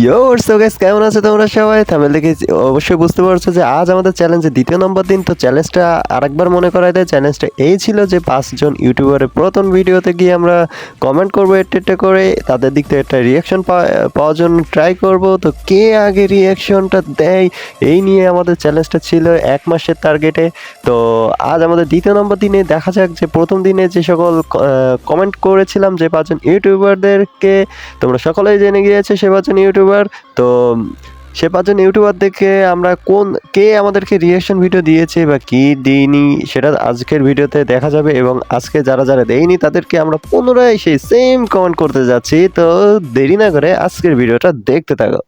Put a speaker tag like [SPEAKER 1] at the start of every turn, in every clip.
[SPEAKER 1] ইয়ো so guys কেমন আছে তোমরা সবাই? থামেল দেখে, অবশ্যই বুঝতে পারছ যে আজ আমাদের চ্যালেঞ্জের দ্বিতীয় নম্বর দিন, তো চ্যালেঞ্জটা আরেকবার মনে করাই দেয়। চ্যালেঞ্জটা এই ছিল যে পাঁচজন ইউটিউবারের প্রথম ভিডিওতে গিয়ে আমরা কমেন্ট করব, একটা করে। তাদের দিক থেকে একটা রিয়াকশন পাওয়ার জন্য ট্রাই করব। তো কে আগে রিয়াকশনটা দেয়, এই নিয়ে আমাদের চ্যালেঞ্জটা ছিল এক মাসের টার্গেটে তো আজ আমাদের দ্বিতীয় নম্বর দিনে দেখা যাক যে প্রথম দিনে যে সকল কমেন্ট করেছিলাম যে পাঁচজন ইউটিউবারদেরকে তোমরা সকলেই জেনে গিয়েছে সে পাঁচজন ইউটিউবার, তো সে পাঁচজন ইউটিউবার দেখে আমরা কোন, কে আমাদেরকে রিয়েকশন ভিডিও দিয়েছে বা কি দিইনি, সেটা আজকের ভিডিওতে দেখা যাবে এবং আজকে যারা যারা দেয়নি তাদেরকে আমরা পুনরায় সেই সেম কমেন্ট করতে যাচ্ছি। তো দেরি না করে আজকের ভিডিওটা দেখতে থাকো।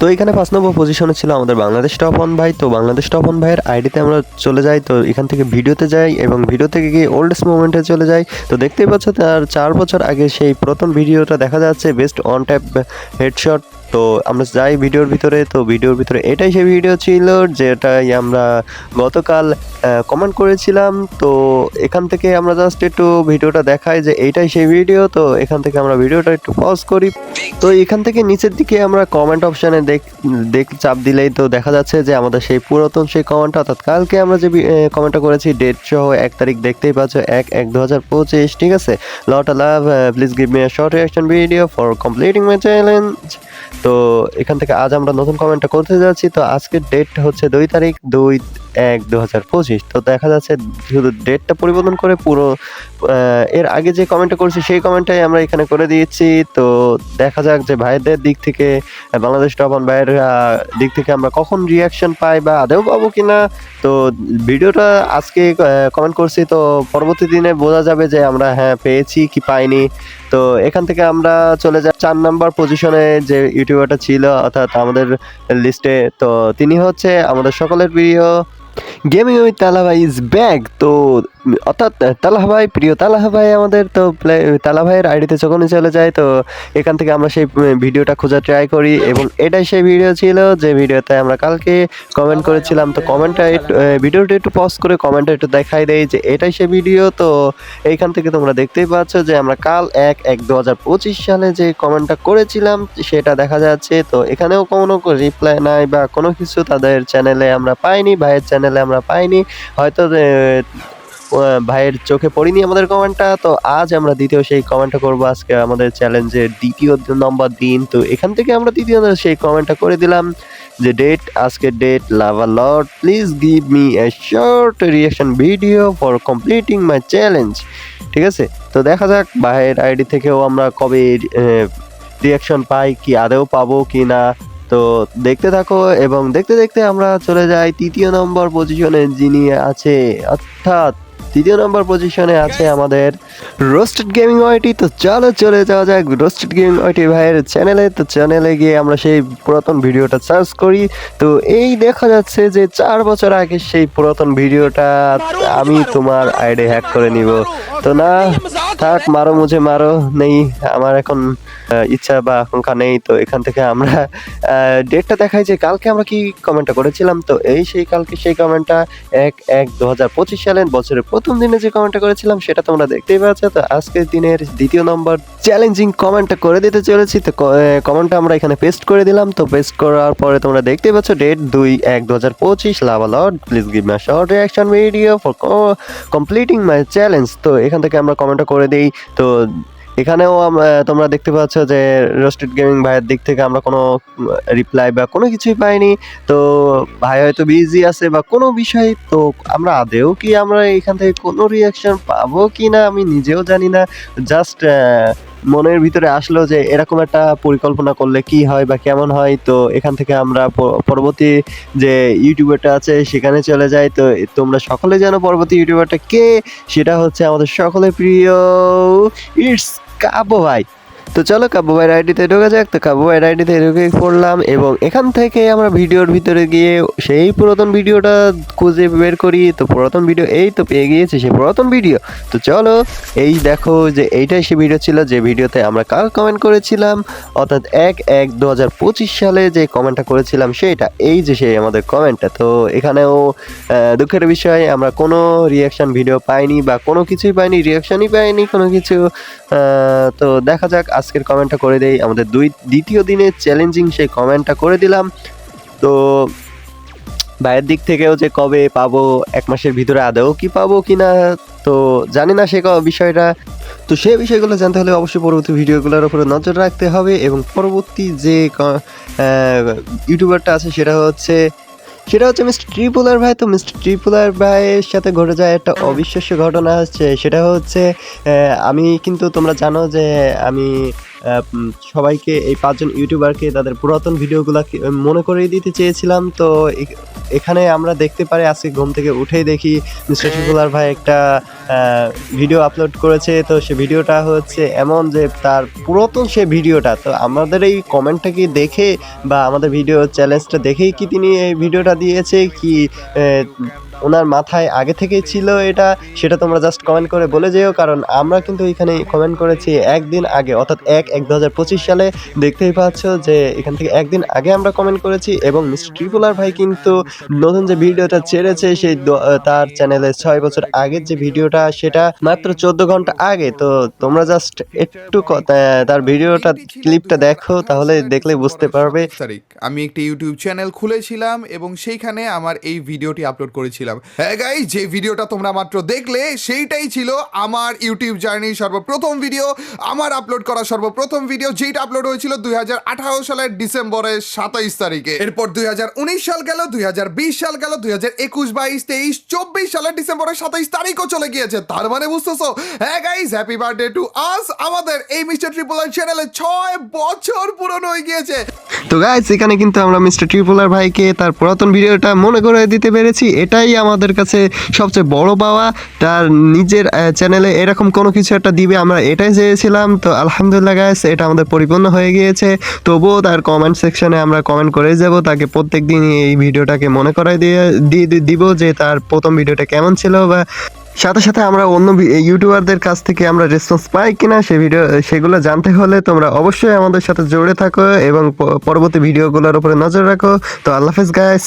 [SPEAKER 1] তো এখানে পাঁচ নম্বর পজিশনে ছিল আমাদের বাংলাদেশ টপ ওয়ান ভাই। তো বাংলাদেশ টপ ওয়ান ভাইয়ের আইডিতে আমরা চলে যাই। তো এখান থেকে ভিডিওতে যাই এবং ভিডিও থেকে গিয়ে ওল্ডেস্ট মোমেন্টে চলে যাই। তো দেখতেই পাচ্ছ তার চার বছর আগে সেই প্রথম ভিডিওটা দেখা যাচ্ছে। বেস্ট অন ট্যাপ হেডশট তো আমরা যাই ভিডিওর ভিতরে, তো ভিডিওর ভিতরে এটাই সেই ভিডিও ছিল যেটাই আমরা গতকাল কমেন্ট করেছিলাম। তো এখান থেকে আমরা জাস্ট একটু ভিডিওটা দেখাই যে এইটাই সেই ভিডিও তো এখান থেকে আমরা ভিডিওটা একটু পজ করি। তো এখান থেকে নিচের দিকে আমরা কমেন্ট অপশানে দেখ দেখ, চাপ দিলেই তো দেখা যাচ্ছে যে আমাদের সেই পুরাতন সেই কমেন্টটা অর্থাৎ কালকে আমরা যে কমেন্টটা করেছি ডেট সহ এক তারিখ দেখতেই পাচ্ছ, এক এক দু হাজার পঁচিশ, ঠিক আছে? Lot love please give me short reaction video for completing my challenge তো এখান থেকে আজ আমরা নতুন কমেন্টটা করতে যাচ্ছি। তো আজকের ডেট হচ্ছে দুই তারিখ, দুই এক দু হাজার পঁচিশ। তো দেখা যাচ্ছে শুধু ডেটটা পরিবর্তন করে পুরো এর আগে যে কমেন্টটা করছি, সেই কমেন্টটাই আমরা এখানে করে দিয়েছি। তো দেখা যাক যে ভাইদের দিক থেকে, বাংলাদেশ টপন ভাইয়ের দিক থেকে আমরা কখন রিয়াকশন পাই বা আদেও পাবো কিনা। তো ভিডিওটা আজকে কমেন্ট করছি। তো পরবর্তী দিনে বোঝা যাবে যে আমরা হ্যাঁ পেয়েছি কি পাইনি। তো এখান থেকে আমরা চলে যাই। চার নাম্বার পজিশনে যে ইউটিউবারটা ছিল, অর্থাৎ আমাদের লিস্টে তো তিনি হচ্ছে আমাদের সকলের প্রিয় gaming with Tala is back তো অর্থাৎ তালাহ ভাই, প্রিয় তালাহ ভাই আমাদের তো তালা ভাইয়ের আইডিতে যখনই চলে যায়, তো এখান থেকে আমরা সেই ভিডিওটা খোঁজা ট্রাই করি এবং এটাই সেই ভিডিও ছিল যে ভিডিওতে আমরা কালকে কমেন্ট করেছিলাম। তো কমেন্টটা একটু ভিডিওটা একটু পজ করে কমেন্টটা একটু দেখাই দেয় যে এটাই সেই ভিডিও তো এইখান থেকে তোমরা দেখতেই পাচ্ছ যে আমরা কাল এক এক দু সালে যে কমেন্টটা করেছিলাম, সেটা দেখা যাচ্ছে। তো এখানেও কোনো রিপ্লাই নাই বা কোনো কিছু তাদের চ্যানেলে আমরা পাইনি, ভাইয়ের চ্যানেলে আমরা পাইনি। হয়তো ভাইয়ের চোখে পড়িনি আমাদের কমেন্টটা, তো আজ আমরা দ্বিতীয় সেই কমেন্টটা করব। আজকে আমাদের চ্যালেঞ্জের দ্বিতীয় নম্বর দিন, তো এখান থেকে আমরা দ্বিতীয় সেই কমেন্টটা করে দিলাম যে ডেট আজকে date lava lord please give me a short reaction video for completing my challenge ঠিক আছে? তো দেখা যাক ভাইয়ের আইডি থেকেও আমরা কবে রিয়াকশন পাই, কি আদেও পাবো কি না। তো দেখতে থাকো এবং দেখতে দেখতে আমরা চলে যাই তৃতীয় নম্বর পজিশনে যিনি আছে, অর্থাৎ তৃতীয় নম্বর পজিশনে আছে আমাদের রোস্টেড গেমিং ওয়াইটি তো চলো চলে যাওয়া যাক রোস্টেড গেমিং ওয়াইটি ভাইয়ের চ্যানেলে তো চ্যানেলে গিয়ে আমরা সেই পুরাতন ভিডিওটা সার্চ করি। তো এই দেখা যাচ্ছে যে চার বছর আগে সেই পুরাতন ভিডিওটা আমি তোমার আইডি হ্যাক করে নিব। তো না থাক মারো মুঝে মারো। নেই আমার এখন ইচ্ছা বা আকাঙ্ক্ষা নেই, তো এখান থেকে আমরা ডেটটা দেখাই যে কালকে আমরা কি কমেন্টটা করেছিলাম। তো এই সেই কালকে সেই কমেন্টটা এক এক দু হাজার পঁচিশ সালের বছরের প্রথম দিনে যে কমেন্টটা করেছিলাম, সেটা তোমরা দেখতেই পাচ্ছ তো আজকের দিনের দ্বিতীয় নম্বর চ্যালেঞ্জিং কমেন্টটা করে দিতে চলেছি। তো কমেন্টটা আমরা এখানে পেস্ট করে দিলাম। তো পেস্ট করার পরে তোমরা দেখতেই পাচ্ছ ডেট দুই এক দু হাজার পঁচিশ love lord please give my short reaction video for completing my challenge তো এখান থেকে আমরা কমেন্টটা করে দিই। তো এখানেও তোমরা দেখতে পাচ্ছ যে রোস্টেড গেমিং ভাইয়ের দিক থেকে আমরা কোনো রিপ্লাই বা কোনো কিছুই পাইনি। তো ভাই হয়তো বিজি আছে বা কোনো বিষয়, তো আমরা আদেও কি আমরা এখান থেকে কোনো রিয়াকশন পাবো কি না আমি নিজেও জানি না। জাস্ট মনের ভিতরে আসলো যে এরকম একটা পরিকল্পনা করলে কি হয় বা কেমন হয়। তো এখান থেকে আমরা পরবর্তী যে ইউটিউবারটা আছে সেখানে চলে যাই। তো তোমরা সকলে জানো পরবর্তী ইউটিউবারটা কে? সেটা হচ্ছে আমাদের সকলের প্রিয় ইটস কাবো ভাই। তো চলো কাবু ভাইয়ের আইডিতে ঢোকা যাক। তো কাবু ভাইয়ের আইডিতে ঢুকে পড়লাম এবং এখান থেকে আমরা ভিডিওর ভিতরে গিয়ে সেই পুরাতন ভিডিওটা খুঁজে বের করি। তো পুরাতন ভিডিও এই তো পেয়ে গিয়েছি, সেই পুরাতন ভিডিও। তো চলো এই দেখো যে এইটাই সেই ভিডিও ছিল, যে ভিডিওতে আমরা কার কমেন্ট করেছিলাম? অর্থাৎ এক এক দু হাজার পঁচিশ সালে যে কমেন্টটা করেছিলাম সেইটা, এই যে সেই আমাদের কমেন্টটা তো এখানেও দুঃখের বিষয়, আমরা কোনো রিয়াকশন ভিডিও পাইনি বা কোনো কিছুই পাইনি রিয়াকশনই পাইনি কোনো কিছু। তো দেখা যাক আজকের কমেন্টটা করে দেই। আমাদের দুই, দ্বিতীয় দিনে চ্যালেঞ্জিং সেই কমেন্টটা করে দিলাম। তো বাইরের দিক থেকেও যে কবে পাবো, এক মাসের ভিতরে আদৌ কি পাবো কি না তো জানি না সে বিষয়টা। তো সেই বিষয়গুলো জানতে হলে অবশ্যই পরবর্তী ভিডিওগুলোর উপরে নজর রাখতে হবে এবং পরবর্তী যে ইউটিউবারটা আছে সেটা হচ্ছে সেটা হচ্ছে মিস্টার ট্রিপুলার ভাই। তো মিস্টার ট্রিপুলার ভাইয়ের সাথে ঘটে যায় একটা অবিশ্বাস্য ঘটনা হচ্ছে, সেটা হচ্ছে আমি কিন্তু তোমরা জানো যে আমি সবাইকে এই পাঁচজন ইউটিউবারকে তাদের পুরাতন ভিডিওগুলো মনে করিয়ে দিতে চেয়েছিলাম। তো এখানে আমরা দেখতে পারি আজকে ঘুম থেকে উঠেই দেখি মিস্টার ট্রিপুলার ভাই একটা ভিডিও আপলোড করেছে। তো সে ভিডিওটা হচ্ছে এমন যে তার পুরাতন সে ভিডিওটা। তো আমাদের এই কমেন্টটাকে দেখে বা আমাদের ভিডিও চ্যালেঞ্জটা দেখেই কি তিনি এই ভিডিওটা দিয়েছে? কি ওনার মাথায় আগে থেকেই ছিল এটা, সেটা তোমরা জাস্ট কমেন্ট করে বলে যেও, কারণ আমরা কিন্তু এখানে কমেন্ট করেছি একদিন আগে, অর্থাৎ এক এক দু সালে। দেখতেই পাচ্ছ যে এখান থেকে একদিন আগে আমরা কমেন্ট করেছি এবং মিস্টার ট্রিপুলার ভাই কিন্তু নতুন যে ভিডিওটা ছেড়েছে, সেই তার চ্যানেলে ছয় বছর আগের যে ভিডিওটা, সেটা মাত্র চোদ্দ ঘণ্টা আগে। তো তোমরা জাস্ট একটু তার ভিডিওটা ক্লিপটা দেখো, তাহলে দেখলে বুঝতে পারবে।
[SPEAKER 2] আমি একটি ইউটিউব চ্যানেল খুলেছিলাম এবং সেইখানে আমার এই ভিডিওটি আপলোড করেছিলাম। হ্যাঁ গাই যে ভিডিওটা তোমরা মাত্র দেখলে, সেইটাই ছিল আমার ইউটিউব জার্নির সর্বপ্রথম ভিডিও আমার আপলোড করা সর্বপ্রথম ভিডিও যেটা আপলোড হয়েছিল দুই হাজার আঠারো সালের ডিসেম্বরের সাতাইশ তারিখে। এরপর দুই হাজার উনিশ সাল গেল, দুই হাজার বিশ সাল গেল, দুই হাজার একুশ, বাইশ, তেইশ, চব্বিশ সালের ডিসেম্বরের সাতাইশ তারিখও চলে গিয়েছে। তার মানে বুঝতেছো? হ্যাঁ guys happy birthday to us আমাদের এই মিস্টার ট্রিপল আর চ্যানেলে ছয় বছর পূরণ হয়ে গিয়েছে।
[SPEAKER 1] তো গাইস এখানে কিন্তু আমরা মিস্টার ট্রিপুলার ভাইকে তার পুরাতন ভিডিওটা মনে করে দিতে পেরেছি। এটাই আমাদের কাছে সবচেয়ে বড় পাওয়া, তার নিজের চ্যানেলে এরকম কোনো কিছু একটা দিবে, আমরা এটাই চেয়েছিলাম। তো আলহামদুলিল্লাহ গাইস এটা আমাদের পরিপূর্ণ হয়ে গিয়েছে। তবুও তার কমেন্ট সেকশনে আমরা কমেন্ট করে যাব, তাকে প্রত্যেক দিনই এই ভিডিওটাকে মনে করাই দিয়ে দিব যে তার প্রথম ভিডিওটা কেমন ছিল বা সাথে সাথে আমরা অন্য ইউটিউবারদের কাছ থেকে আমরা রেসপন্স পাই কিনা সে ভিডিও, সেগুলো জানতে হলে তোমরা অবশ্যই আমাদের সাথে জুড়ে থাকো এবং পরবর্তী ভিডিওগুলোর উপরে নজর রাখো। তো আল্লাহ হাফেজ গাইস